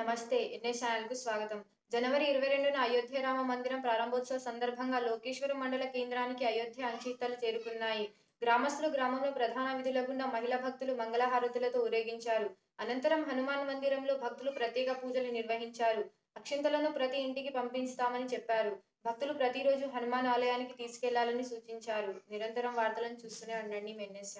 నమస్తే. ఎన్ఏ ఛానల్కు స్వాగతం. జనవరి ఇరవై రెండున అయోధ్య రామ మందిరం ప్రారంభోత్సవ సందర్భంగా లోకేశ్వరం మండల కేంద్రానికి అయోధ్య అంచితలు చేరుకున్నాయి. గ్రామస్తులు గ్రామంలో ప్రధాన విధుల గుండా మహిళా భక్తులు మంగళహారతులతో ఊరేగించారు. అనంతరం హనుమాన్ మందిరంలో భక్తులు ప్రత్యేక పూజలు నిర్వహించారు. అక్షింతలను ప్రతి ఇంటికి పంపిస్తామని చెప్పారు. భక్తులు ప్రతిరోజు హనుమాన్ ఆలయానికి తీసుకెళ్ళాలని సూచించారు. నిరంతరం వార్తలను చూస్తూనే ఉండండి. మెన్ఎస్